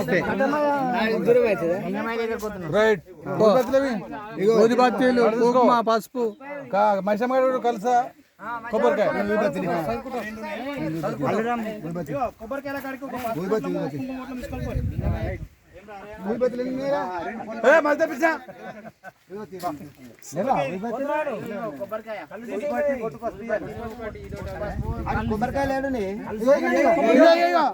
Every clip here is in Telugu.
వస్తే రైట్. గోధి బత్తీలు కుంకుమ పసుపు. మైసమ్మ కలుసా? కొబ్బరికాయ. ఏ, మధ్య పిచ్చా. ఇగో, ఇగో,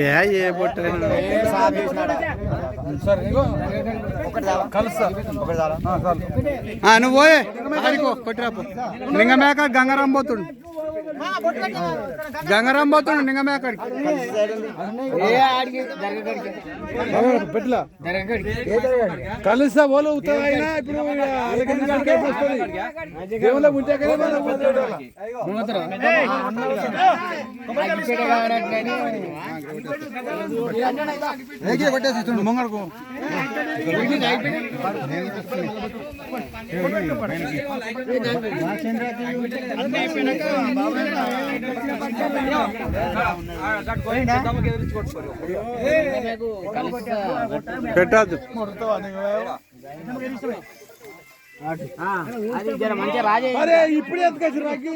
ఏ ఏ బొట్టు సరే ఇగో కలుస్తా ఆ, చాలు. ఆ, నువ్వు పోయే ఆడికో కొట్టిరాపు లింగమేక గంగారాం పోతుండు గంగారాం పోతుండు లింగమేకడికి పెట్లా కలుస్తా పోలు ఇప్పుడు. దేవుళ్ళ ఉంటే కదా మనం పోతాం. పెట్టద్దు అది జర మంచిగా రాజే ఇప్పుడు ఎందుకు రాకి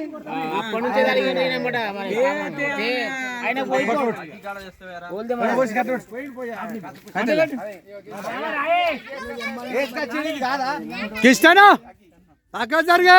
అప్పటి నుంచే జరిగింది ఈయనమాట మరి. ఆయన పోయి పోల్దే మరి. కిష్టనా అక్కడ జరిగే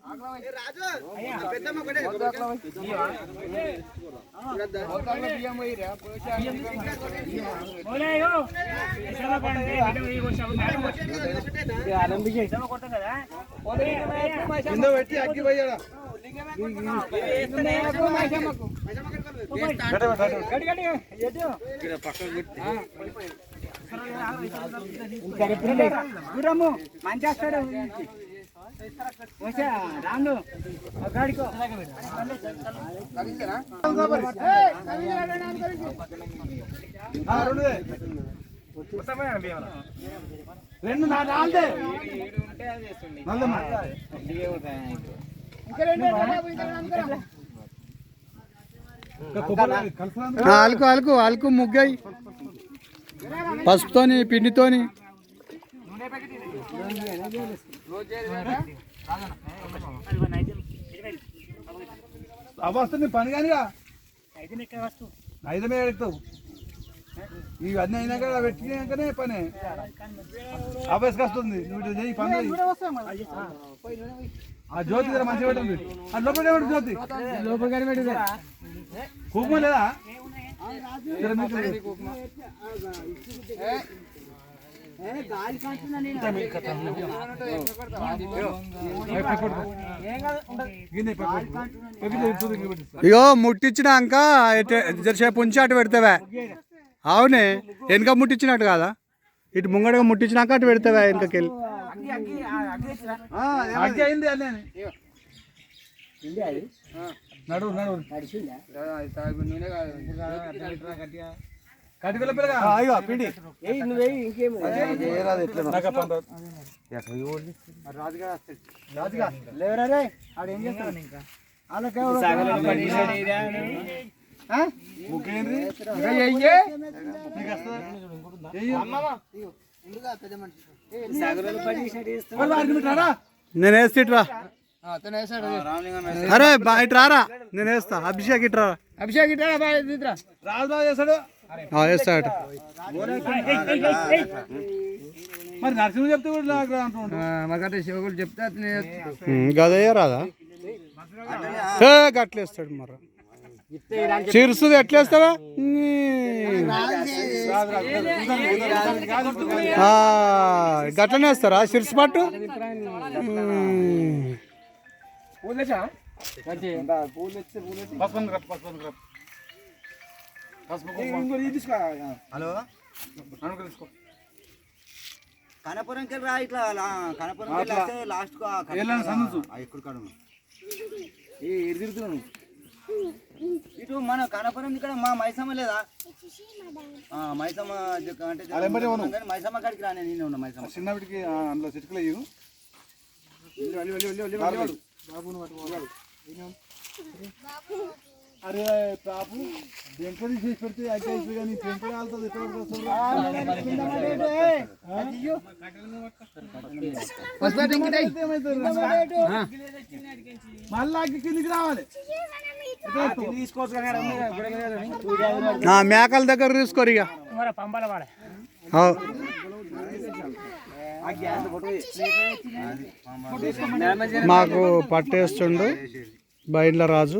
పెట్టి అగ్గి పోయాడా? మంచి వస్తాడు. వచ్చా గాడికో రెండు నా నాలుదే నల్లమ్మ. అలుకు అలుకు అలుకు ముగ్గయి పసుపుతోని పిండితోని. నీ పని కానిగా ఐదు మీద ఎక్కుతావు ఇవన్నీ అయినాక పెట్టినాకనే పని అవస్థకి వస్తుంది నువ్వు చేయి పని. ఆ జ్యోతి దగ్గర మంచిగా పెట్టింది ఆ లోపల జ్యోతి లోపల కుంకుమ లేదా ఇగో ముట్టించినాక జరసేపు ఉంచి అటు పెడతావా? అవునే వెనక ముట్టించినట్టు కాదా? ఇటు ముంగడగా ముట్టించినాక అటు పెడతావా వెనకకెళ్ళి? అగ్గి అయింది అన్నీ నడు నడు కటికల లేవరా రే? ఆడు ఏం చేస్తాడు? ఇంకా? నేను వేస్తా ఇట్రా అరే బా ఇటు రారా. నేను వేస్తా. అభిషేక్ ఇట్రా అభిషేక్ బాగా రాజు బాగా చేస్తాడు. అటు మరి నరసింహ చెప్తే కూడా నాకు రా అంటుండు. మాకంటే శివకుడు చెప్తే ఉమ్, గదయ్య రాదా? ఏ గట్లేస్తాడు మరి. చిరుసుది ఎట్లేస్తావా నీ. ఆ, గట్లనే వేస్తారా? సిరుసు పట్టు? పసుపు. హలో కనపురంకి రా ఇట్లా అట్లా. వస్తే లాస్ట్ కనపురం ఎక్కుడు కాడ. ఏ ఇటు మన కనపురం ఇక్కడ మా మైసమ్మ లేదా ఆ, మైసమ్మ అంటే మైసమ్మ కాడికి రానే నేను ఉన్నా మైసమ్మ చిన్న వీటికి ఆ, అందులో చిటుకలు అయ్యి అరే పాపు వెంకటి చేసి పెడితే కానీ ఎక్కడ మళ్ళా కిందికి రావాలి మేకల దగ్గర తీసుకోరు ఇక. మాకు పట్టేస్తుండు బయట రాజు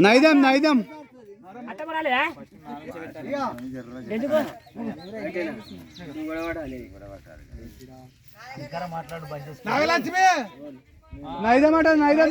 నైదం నైదం. నాగలక్ష్మి. నైదం అంటే నైదం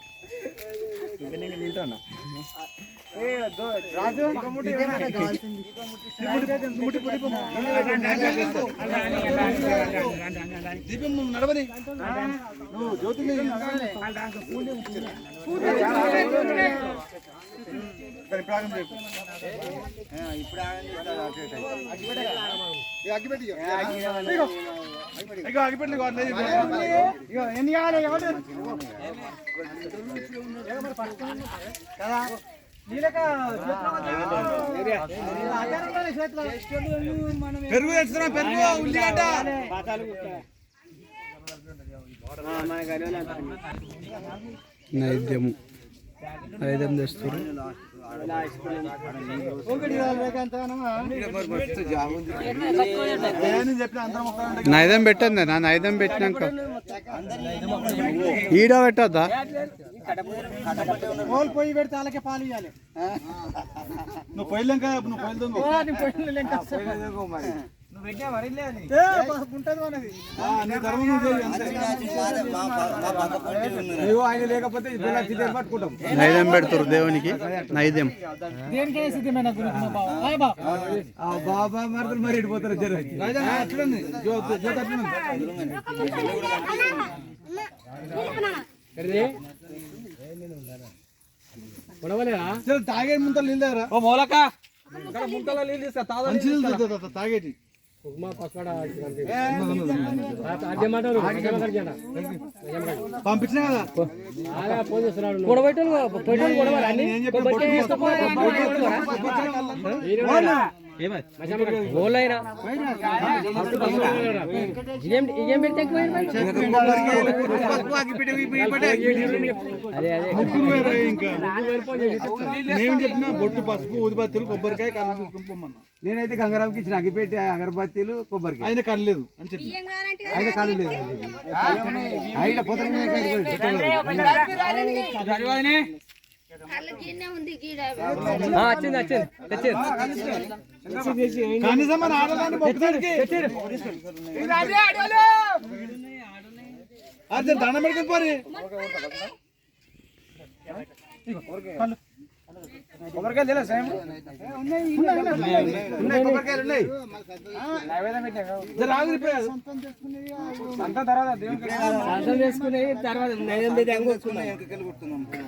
దీపం నడవని నువ్వు జ్యోతి ఇప్పుడు అటు ఇటు అయితే. అగ్గిపెట్టి అగ్గిపెట్టి ఎన్ని కావాలి ఎవరు పెరుగు తెచ్చుతున్నా పెరుగు ఉల్లిగడ్డ నైద్యము. నైదం తెస్తారు నైదం పెట్టండి నా నైదం పెట్టినాక. ఈడ పెట్టద్దా? పోయి పెడితే వాళ్ళకే పాలు ఇవ్వాలి నువ్వు పొయ్యిలంక నువ్వు పొయ్యిలు నువ్వు పెట్టినా మరి ఉంటుంది మనది. నీ ధర్మం నువ్వు చేయి అంతే కాదు, మా ప- మా పక్క పొంటి ఉంది. ఆయన లేకపోతే ఇద్దరు పట్టుకుంటాం. నైదం పెడతారు దేవునికి బావ? బాబా మరదలు మరి ఇడిపోతారు జర. అట్లుంది? జ్యోతి జ్యోతి అట్లుంది. జర తాగే ముంతలు నీళ్ళు దగ్గర ఓ మూలక. మంచి నీళ్ళు తాగేటి. పంపించినా కదా? వేరే ఇంకా నేను చెప్పిన బొట్టు పసుపు ఊదిబత్తులు కొబ్బరికాయ కళ్ళు చూసుకుని నేనైతే గంగారాంకి ఇచ్చిన అగ్గిపెట్టి అగరబత్తీలు కొబ్బరికాయ ఆయన కళ్ళు అని చెప్పి ఆయన కాలు లేదు ఆయన పొద్దున అదే దండం పెట్టుకుని పోరి కొబ్బరికాయలు ఉన్నాయి ఉన్నాయి. అంత తర్వాత కొడుతున్నాం. ఏ, మొత్తం ఏ,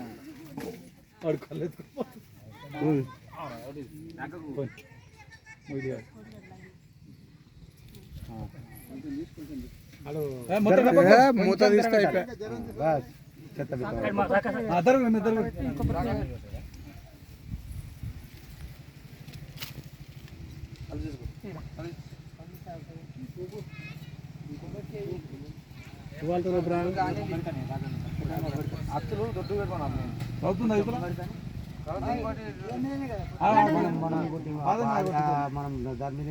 మూత తీస్తే అత్తులు దొడ్డు పెట్టుకున్నాం అవుతుందా ఇప్పుడు? మనం దాని మీద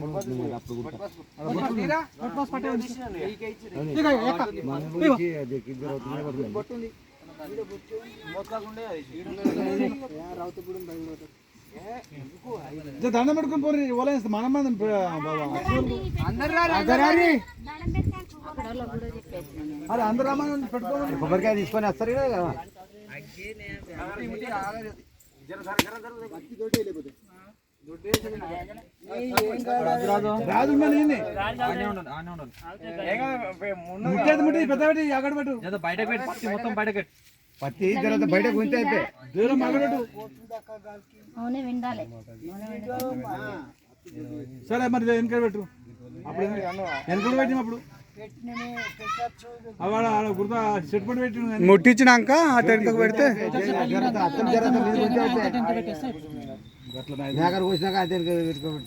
అప్పుడు దండం పెట్టుకుని పోయి ఓలేస్తే మనం మనం అందరు రమ్మని పెట్టుకోమని కొబ్బరికాయ తీసుకొని వస్తారు కదా. రాజు ఉన్నాను ఈయన్ని. ముట్టేది ముట్టి పెద్ద పెట్టి అక్కడ పెట్టు పత్తి తర్వాత బయట గుంతే దూరం మగడు అవునే విండాలి సరే మరి వెనక పెట్టు అప్పుడు వెనకలు పెట్టినప్పుడు ముట్టించినాక అటు వెనుకకు పెడితే అత్తం జరగదు మీద ఉంటే అయిపోయి మేకర కూర్చున్నాక అదే పెట్టుకోబెట్టి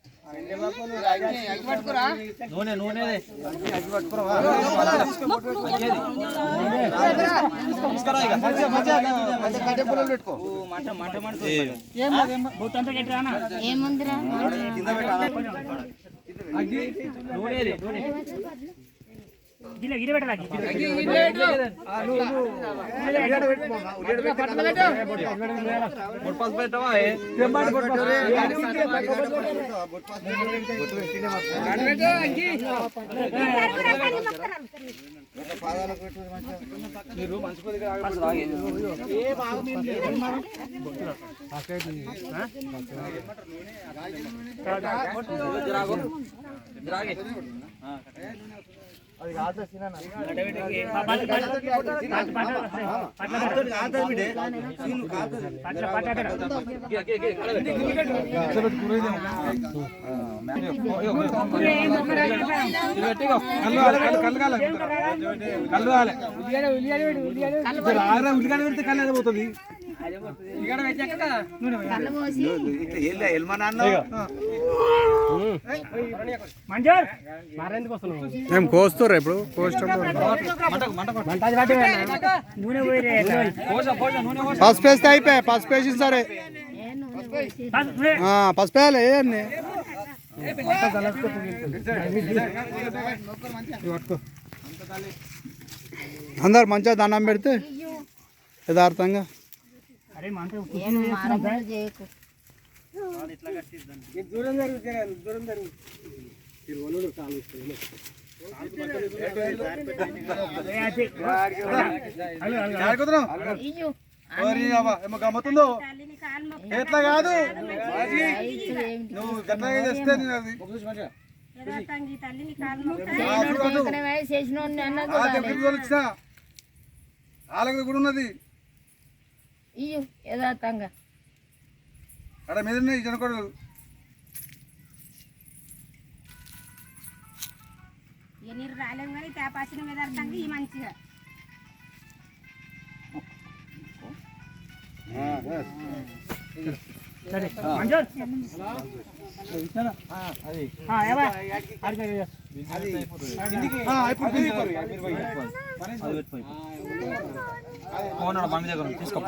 అయిపోయి అయితే మేకల పట్టుకరారు ఇక పెట్టి తయారు ఉన్నది జరాగో అప్పట్లో గొప్ప సాకులో కళ్ళు కాలే ఆరా ఉల్లిగడ్డ పెడితే కళ్ళు పోతుంది కళ్ళు పోసి మేము కోస్తుర్రా ఇప్పుడు? పసుపు వేస్తే అయిపోయా? పసుపు వేసి సరే. పసుపు వేయాలి వేయండి. అందరు మంచిగా దండం పెడితే యథార్థంగా. చేయకు ఇయ్యు ఏమో. గమ్మతుందో ఎట్లా కాదు? నువ్వు గట్లగా చేస్తే నేను అది. వాళ్ళకి కూడా ఉన్నది ఇయ్యు యథార్థంగా అక్కడ మీద ఉన్నాయి జనకొడలు నీరు రాలేము కానీ తేపాసిన మీద అర్థంగా ఈ మంచిగా. తీసుకో.